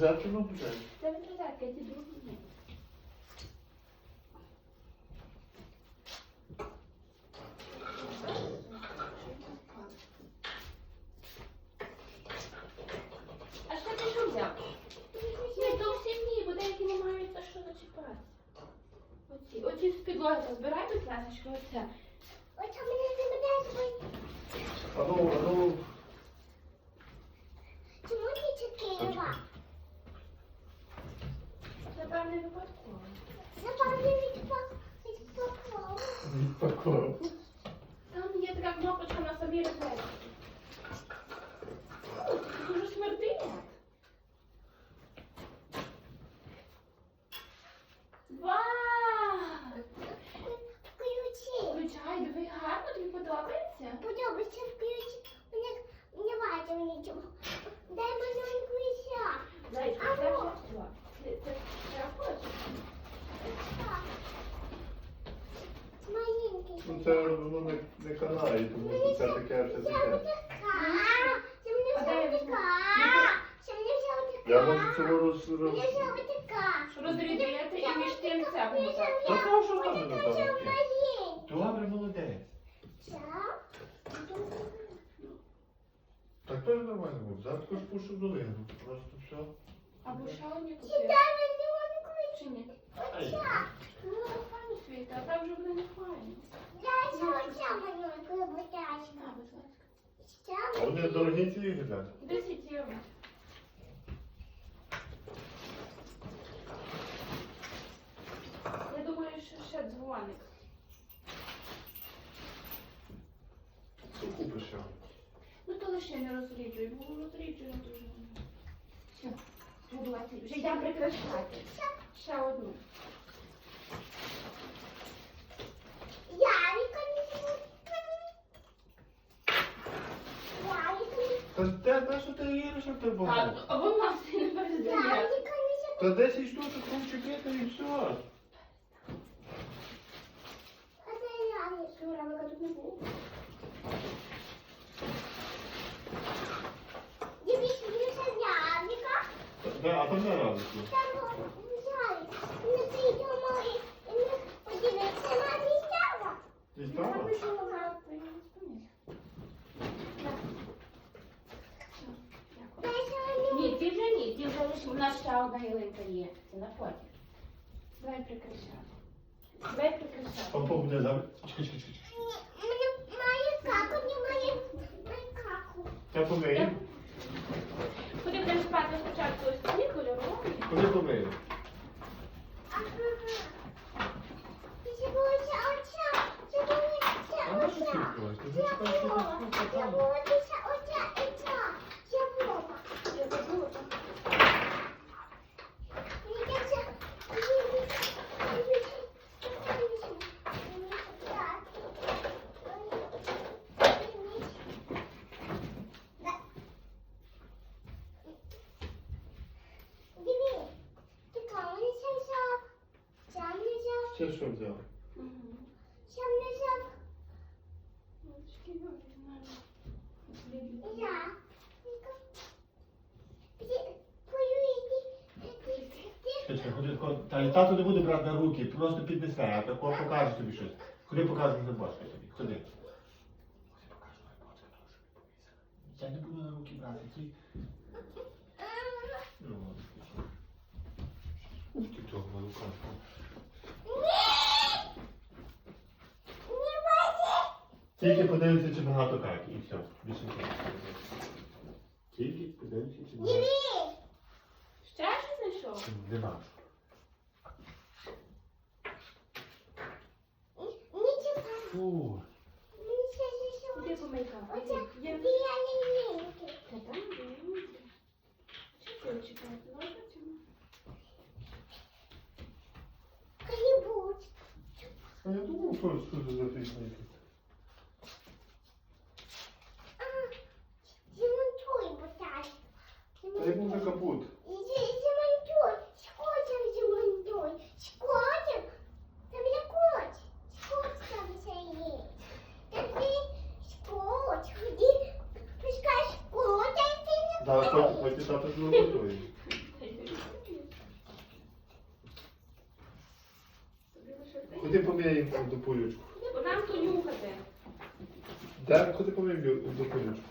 розетку ну буде. Це від розетки, ці другі ні. А що ти що взяв? Ні, то всі ні, бо деякі не мають за що зачіпати. Оці, оці з підлоги позбирай, будь ласка, оце. Оце мене забере А ну, а ну. Напевне, випадково. Напевно, відпак. Відпакував. Відпакував. Там є така кнопочка на самій розетці. Дуже смердить. Вау! Включи. Включай, диви гарно, тобі подобається? Подобається включи. Мені не бачив нічого. Дай мені включа. Зайчик, Алло. це вже все. Це, це, це хочеш? Так. Маленький. Ну це воно не, не канає, тому що це таке все Це таке. така. Це мені А де все візьму? така. Це мені цього роз... роз... Розрядити і між тим це буде. Та все що там Мені не все. Добре, молодець. Так. Теж нормально буде. Зараз також пушу долину. Просто все. Або ще одні купити. Чи ні? Ну, світа, а так вже буде не файно. А вони дорогі ці ігри. 10 євро. Я думаю, що ще дзвоник. То купиш його. Ну то лише не розріджуй, бо розріджує дуже. Все, буду. Вже йдемо прикрашати. Ще одну. Ярика не Ярика Та де, на що ти їдеш, що ти багато? а вона все не перездає. Ярика не Та 10 штучок і все. А це Ярика. Все, рамика тут не було. Дивись, мені це Ярика. Да, а там не радості. Там Ярик. Не ти дома і не подивися на місця. Дістала? Напишу на спині. Так. Все, дякую. Дай ще мені. Ні, ти вже ні, ти вже лише у нас ще одна ялинка є. Це на потім. Давай прикрашати. Давай прикрашати. Папа буде за... Чекай, чекай, чекай. Мені має каку, не має має каку. Я помию. Куди будемо спати спочатку ось ці кольорові? Коли помию? Ага. Це буде оця. Це буде А на що оця. чекаєш? Ти Це зачекай, що Вова. ти Це сказала. буде оця і ця. Це Вова. Я забула. Мені кажеться, Диви, ти кого не взяв? Сам не взяв, Ще що взяв? Угу. не взяв. Я. Та не буде брати на руки, просто піднесе, а такого покаже тобі щось. Ходи покажу на башки тобі. Ходи. Ходи покажу на башки, Я не буду на руки брати. Ти... Ну, ти того малюка. Не бачиш? Тільки подивися, чи багато каки, і все. Більше нічого. Тільки подивися, чи багато. Ще щось знайшов? Нема. Нічого. Фу. Помийка? Є. Та там є. Ти чекаєш? А я думав, що це за пісня. Та хоч і тато ж не готує. Ходи поміряй до полючку. Нам то нюхати. Де? Ходи поміряй до полючку.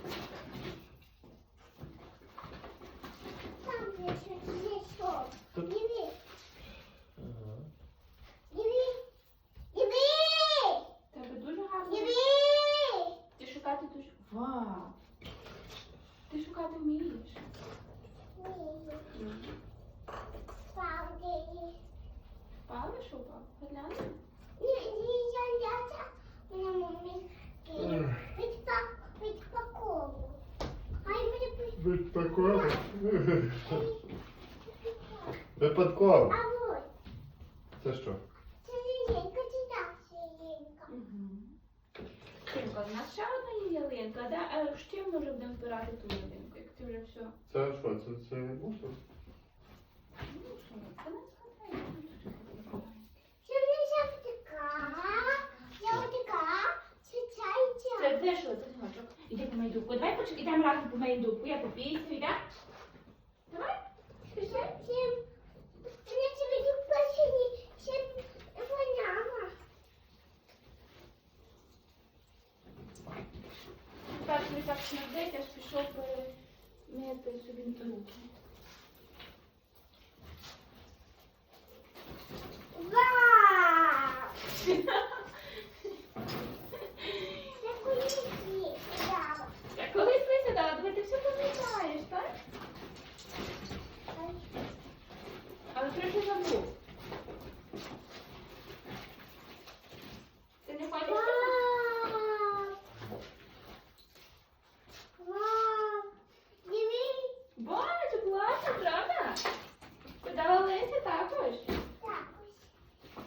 Мені пи- Випадково. Це що? це лілінка, чи так. Синко, у нас ще одна ялинка, да? А чим ми вже будемо збирати ту ялинку, як ти вже все. Це що? Це, це мусор? Ну, що, це не згадай. Це не завтика, завтика, це чайця. Це де що, це синочок? Іди по мою почекай, йдемо разом по мою дубку. Я попійся, йде? Давай. Чим? Мене це від пошені, воняла. Так, ми так смердить, аж пішов мити собі руки. Вау! Це кулісі, дала. Я колись присідала, диви, ти все пам'ятаєш, так? Але трохи забув. Ти не хочеш? Вау! Вау! Диви, Боже, класно, правда? Ти дала Лесі також. так ось.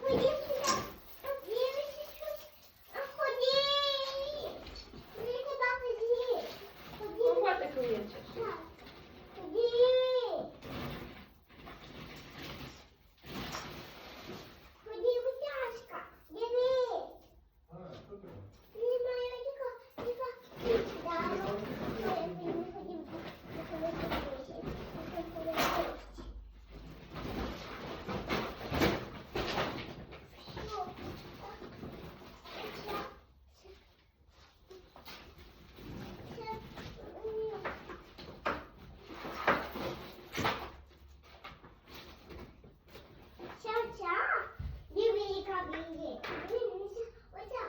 Ходи сюди. Подивися щось. А ходи. Ходи туди, ходи. Ходи. Кого ти кличеш? Так. Ходи. Ходи, гутяшка. Диви. А, що це? Немає ніка, ніка. Да, я не ходив. Ча-ча, диви, яка біє. Дивися, оця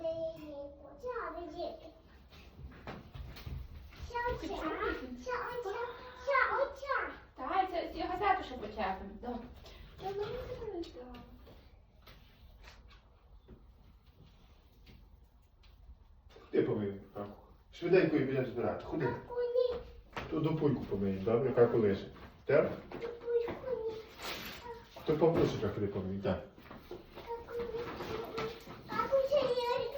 біє, оця біє. Ча-ча, ча-ча, ча-оча. Так, це ці газету ще почепимо. Добре. Я не знаю. Каку? Швиденько і будемо збирати. Ходи. То до пульку помиємо, добре? як лише. Так? То павлусика ходи помиємо, так. Как у Сережи.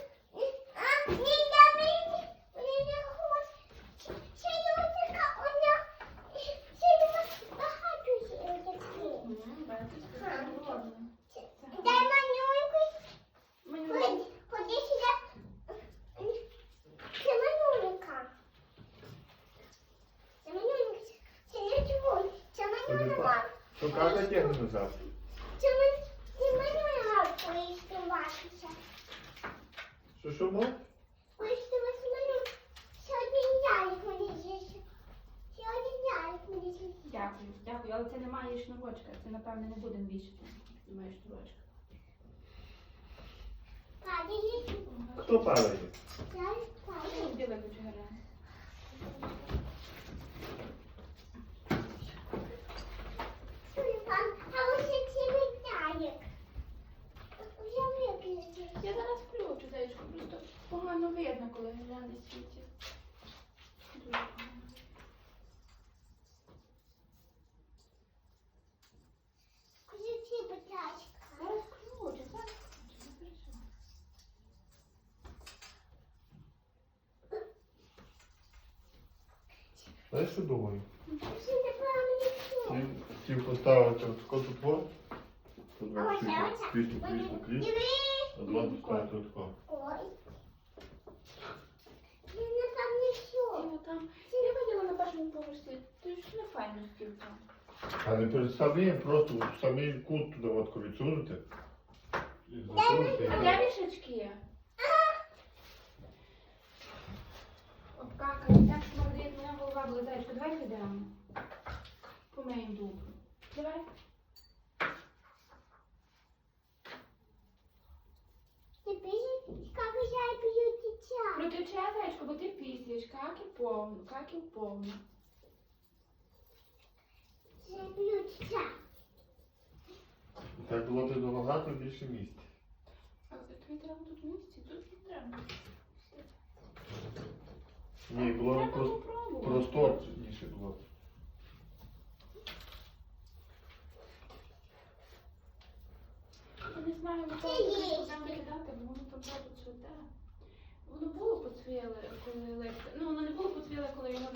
А, не для меня. Мне не хочется. Сережка, у меня... Сережка, багато Сережки. Дай манюньку. Ходи, ходи сюди. Це манюнька. Це манюнька. Це не твой. Це манюнька. Тягне назад. Це ман- це манюнька поїздиватися. Що, що, мов? Поїздиватися манюнька. Сьогодні ялик мені. Сьогодні ялик мені. Дякую, дякую, але це немає шнурочка. Це, напевне, не будемо вішати. Немає шнурочка. Падає. Хто падає? Ялик падає. Біле кучеря. Тюльпан, а ось і цілий ялик. Вже виключив. Я зараз включу, зайчку, просто погано видно, коли гляне світі. Дуже погано. Ключі, будь ласка. Знаєш, що думаю? Хотів- Хотів поставити от таку тут вот. Тут А всі крісло, крісло, крісло. А два поставити. Ой. Я напевно все. І там, я поверсі, ж не файно стіл там. А не перед самим, просто в самий кут туди от відсунути. Заходьте, А де мішечки? Обкакані, так смердить, мене голова була. Зайчко, давай підемо. Помиємо дуб. Давай. Протече, зайчко, бо ти післяш, как і повно, как і повно. Так було б набагато більше місця. А тобі треба тут місці, тут не треба. Ні, було б Треба прос- просторніше було. б. Я не знаю, ми викидати, бо воно там правда цвіте. Воно було поцвіле, коли лекція. Ну, воно не було поцвіле, коли його